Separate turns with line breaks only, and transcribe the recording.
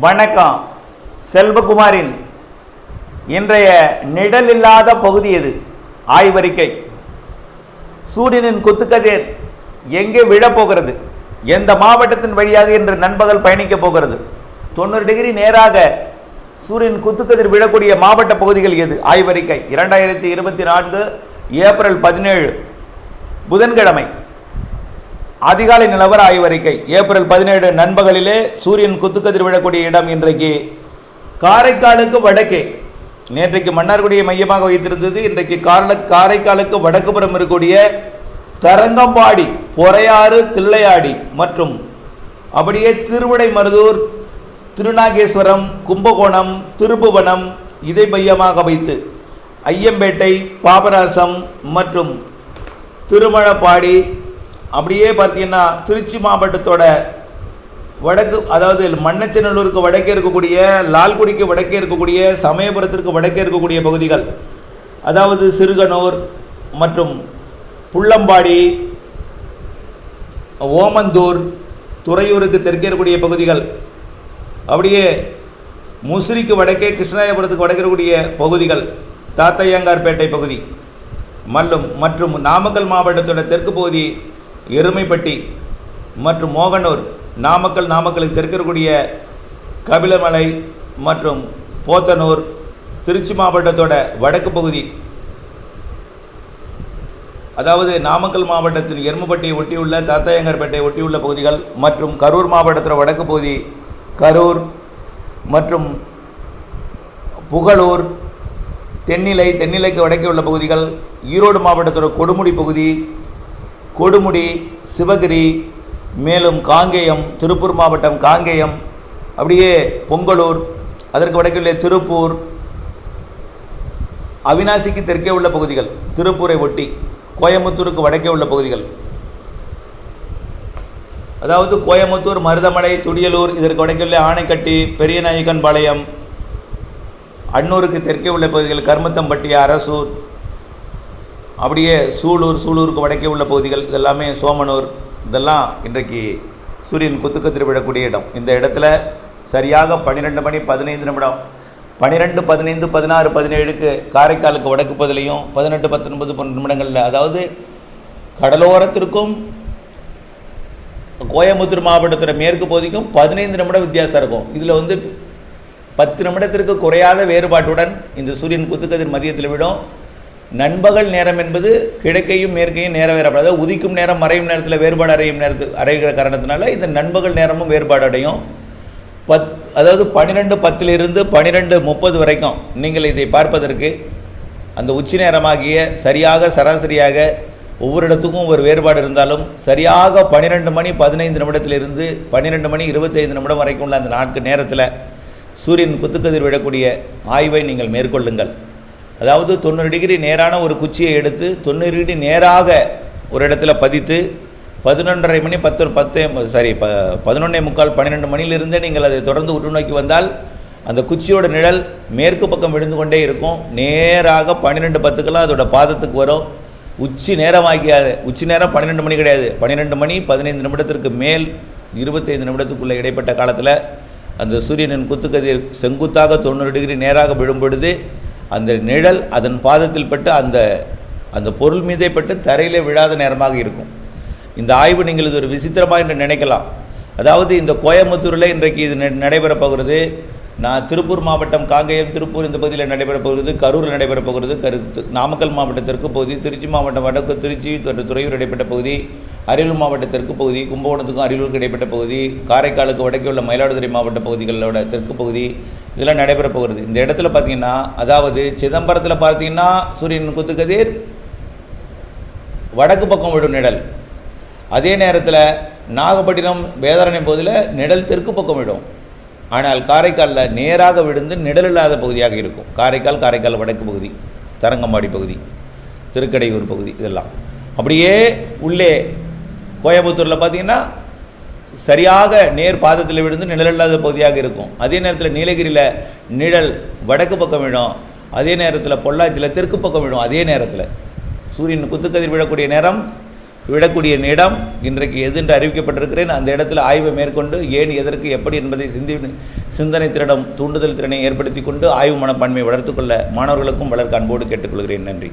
வணக்கம். செல்வகுமாரின் இன்றைய நிழல் இல்லாத பகுதி எது? ஆய்வறிக்கை. சூரியனின் குத்துக்கதிர் எங்கே விழப்போகிறது? எந்த மாவட்டத்தின் வழியாக இன்று நண்பகல் பயணிக்கப் போகிறது? தொண்ணூறு டிகிரி நேராக சூரியன் குத்துக்கதிர் விழக்கூடிய மாவட்ட பகுதிகள் எது? ஆய்வறிக்கை. இரண்டாயிரத்தி இருபத்தி நான்கு ஏப்ரல் பதினேழு புதன்கிழமை. அதிகாலை நிலவர ஆய்வறிக்கை. ஏப்ரல் பதினேழு நண்பகலிலே சூரியன் குத்துக்கதிர் விழக்கூடிய இடம் இன்றைக்கு காரைக்காலுக்கு வடக்கே. நேற்றைக்கு மன்னார்குடியை மையமாக வைத்திருந்தது இன்றைக்கு கால காரைக்காலுக்கு வடக்கு புறம் இருக்கக்கூடிய தரங்கம்பாடி பொறையாறு தில்லையாடி மற்றும் அப்படியே திருவிடை மருதூர் திருநாகேஸ்வரம் கும்பகோணம் திருப்புவனம் இதை மையமாக வைத்து ஐயம்பேட்டை பாபராசம் மற்றும் திருமழப்பாடி அப்படியே பார்த்தீங்கன்னா திருச்சி மாவட்டத்தோட வடக்கு அதாவது மண்ணச்சநல்லூருக்கு வடக்கே இருக்கக்கூடிய லால்குடிக்கு வடக்கே இருக்கக்கூடிய சமயபுரத்திற்கு வடக்கே இருக்கக்கூடிய பகுதிகள் அதாவது சிறுகனூர் மற்றும் புள்ளம்பாடி ஓமந்தூர் துறையூருக்கு தெற்கே இருக்கக்கூடிய பகுதிகள் அப்படியே முசிறிக்கு வடக்கே கிருஷ்ணாயபுரத்துக்கு வடக்கே இருக்கக்கூடிய பகுதிகள் தாத்தையங்கார்பேட்டை பகுதி மல்லும் மற்றும் நாமக்கல் மாவட்டத்தோட தெற்கு பகுதி எருமைப்பட்டி மற்றும் மோகனூர் நாமக்கல் நாமக்கலுக்கு தெற்கக்கூடிய கபிலமலை மற்றும் போத்தனூர் திருச்சி மாவட்டத்தோட வடக்கு பகுதி. அதாவது நாமக்கல் மாவட்டத்தின் எருமப்பட்டியை ஒட்டியுள்ள தாத்தாயங்கர்பேட்டை ஒட்டியுள்ள பகுதிகள் மற்றும் கரூர் மாவட்டத்தோட வடக்கு பகுதி கரூர் மற்றும் புகழூர் தென்னிலை தென்னிலைக்கு வடக்கே உள்ள பகுதிகள் ஈரோடு மாவட்டத்தோட கொடுமுடி பகுதி கொடுமுடி சிவகிரி மேலும் காங்கேயம் திருப்பூர் மாவட்டம் காங்கேயம் அப்படியே பொங்கலூர் அதற்கு வடக்கிலே திருப்பூர் அவினாசிக்கு தெற்கே உள்ள பகுதிகள் திருப்பூரை ஒட்டி கோயம்புத்தூருக்கு வடக்கே உள்ள பகுதிகள். அதாவது கோயம்புத்தூர் மருதமலை துடியலூர் இதற்கு வடக்கே உள்ள ஆணைக்கட்டி பெரியநாயக்கன் பாளையம் அன்னூருக்கு தெற்கே உள்ள பகுதிகள் கருமத்தம்பட்டி அரசூர் அப்படியே சூலூர் சூலூருக்கு வடக்கே உள்ள பகுதிகள் இதெல்லாமே சோமனூர் இதெல்லாம் இன்றைக்கு சூரியன் குத்துக்கத்திரி விடக்கூடிய இடம். இந்த இடத்துல சரியாக பன்னிரெண்டு மணி பதினைந்து நிமிடம் பன்னிரெண்டு பதினைந்து பதினாறு பதினேழுக்கு காரைக்காலுக்கு வடக்கு பகுதியிலையும் பதினெட்டு பத்தொன்பது பன்னெண்டு நிமிடங்களில் அதாவது கடலோரத்திற்கும் கோயம்புத்தூர் மாவட்டத்தோட மேற்கு பகுதிக்கும் பதினைந்து நிமிடம் வித்தியாசம் இருக்கும். இதில் வந்து பத்து நிமிடத்திற்கு குறையாத வேறுபாட்டுடன் இந்த சூரியன் குத்துக்கதிர் மதியத்தில் விடும். நண்பகல் நேரம் என்பது கிழக்கையும் மேற்கையும் நேரம் வேறுபாடு உதிக்கும் நேரம் மறையும் நேரத்தில் வேறுபாடு அறையும் நேரத்தில் அறைகிற காரணத்தினால இந்த நண்பகல் நேரமும் வேறுபாடு அடையும். பத் அதாவது பன்னிரெண்டு பத்திலிருந்து பன்னிரெண்டு முப்பது வரைக்கும் நீங்கள் இதை பார்ப்பதற்கு அந்த உச்சி நேரமாகிய சரியாக சராசரியாக ஒவ்வொரு இடத்துக்கும் ஒரு வேறுபாடு இருந்தாலும் சரியாக பன்னிரெண்டு மணி பதினைந்து நிமிடத்திலிருந்து பன்னிரெண்டு மணி இருபத்தைந்து நிமிடம் வரைக்கும் உள்ள அந்த நான்கு நேரத்தில் சூரியன் குத்துக்கதிர் விடக்கூடிய ஆய்வை நீங்கள் மேற்கொள்ளுங்கள். அதாவது தொண்ணூறு டிகிரி நேரான ஒரு குச்சியை எடுத்து தொண்ணூறு டிகிரி நேராக ஒரு இடத்துல பதித்து பதினொன்றரை மணி பத்து பத்து சாரி ப பதினொன்றே முக்கால் பன்னிரெண்டு மணிலிருந்தே நீங்கள் அதை தொடர்ந்து உற்று நோக்கி வந்தால் அந்த குச்சியோட நிழல் மேற்கு பக்கம் விழுந்து கொண்டே இருக்கும். நேராக பன்னிரெண்டு பத்துக்கெல்லாம் அதோட பாதத்துக்கு வரும். உச்சி நேரம் ஆகியாது உச்சி நேரம் பன்னிரெண்டு மணி கிடையாது. பன்னிரெண்டு மணி பதினைந்து நிமிடத்திற்கு மேல் இருபத்தைந்து நிமிடத்துக்குள்ளே இடைப்பட்ட காலத்தில் அந்த சூரியனின் குத்துக்கதிர் செங்குத்தாக தொண்ணூறு டிகிரி நேராக விழும் பொழுது அந்த நிழல் அதன் பாதத்தில் பட்டு அந்த அந்த பொருள் மீதே பட்டு தரையிலே விழாத நேரமாக இருக்கும். இந்த ஆய்வு நீங்கள் இது ஒரு விசித்திரமாக என்று நினைக்கலாம். அதாவது இந்த கோயம்புத்தூரில் இன்றைக்கு இது நடைபெறப் போகிறது. நான் திருப்பூர் மாவட்டம் காங்கேயம் திருப்பூர் இந்த பகுதியில் நடைபெறப் போகிறது. கரூரில் நடைபெறப் போகிறது. கருத்து நாமக்கல் மாவட்ட தெற்கு பகுதி திருச்சி மாவட்டம் வடக்கு திருச்சி துறையூர் இடைப்பட்ட பகுதி அரியலூர் மாவட்ட தெற்கு பகுதி கும்பகோணத்துக்கும் அரியலூருக்கு இடைப்பட்ட பகுதி காரைக்காலுக்கு வடக்கே உள்ள மயிலாடுதுறை மாவட்ட பகுதிகளோட தெற்கு பகுதி இதெல்லாம் நடைபெற போகிறது. இந்த இடத்துல பார்த்தீங்கன்னா அதாவது சிதம்பரத்தில் பார்த்தீங்கன்னா சூரியன் குத்துக்கதிர் வடக்கு பக்கம் விடும் நிழல். அதே நேரத்தில் நாகப்பட்டினம் வேதாரணை பகுதியில் நிழல் தெற்கு பக்கம் விடும். ஆனால் காரைக்காலில் நேராக விழுந்து நிழல் இல்லாத பகுதியாக இருக்கும். காரைக்கால் காரைக்கால் வடக்கு பகுதி தரங்கம்பாடி பகுதி திருக்கடையூர் பகுதி இதெல்லாம். அப்படியே உள்ளே கோயம்புத்தூரில் பார்த்தீங்கன்னா சரியாக நேர் பாதத்தில் விழுந்து நிழல் இல்லாத பகுதியாக இருக்கும். அதே நேரத்தில் நீலகிரியில் நிழல் வடக்கு பக்கம் விழும். அதே நேரத்தில் பொள்ளாச்சியில் தெற்கு பக்கம் விழும். அதே நேரத்தில் சூரியன் குத்துக்கதிர் விழக்கூடிய நேரம் விடக்கூடிய இடம் இன்றைக்கு எது என்று அறிவிக்கப்பட்டிருக்கிறேன். அந்த இடத்துல ஆய்வை மேற்கொண்டு ஏன் எதற்கு எப்படி என்பதை சிந்தி சிந்தனை திறனும் தூண்டுதல் திறனை ஏற்படுத்தி கொண்டு ஆய்வு மனப்பான்மையை வளர்த்துக்கொள்ள மாணவர்களுக்கும் வளர்க்க அன்போடு கேட்டுக்கொள்கிறேன். நன்றி.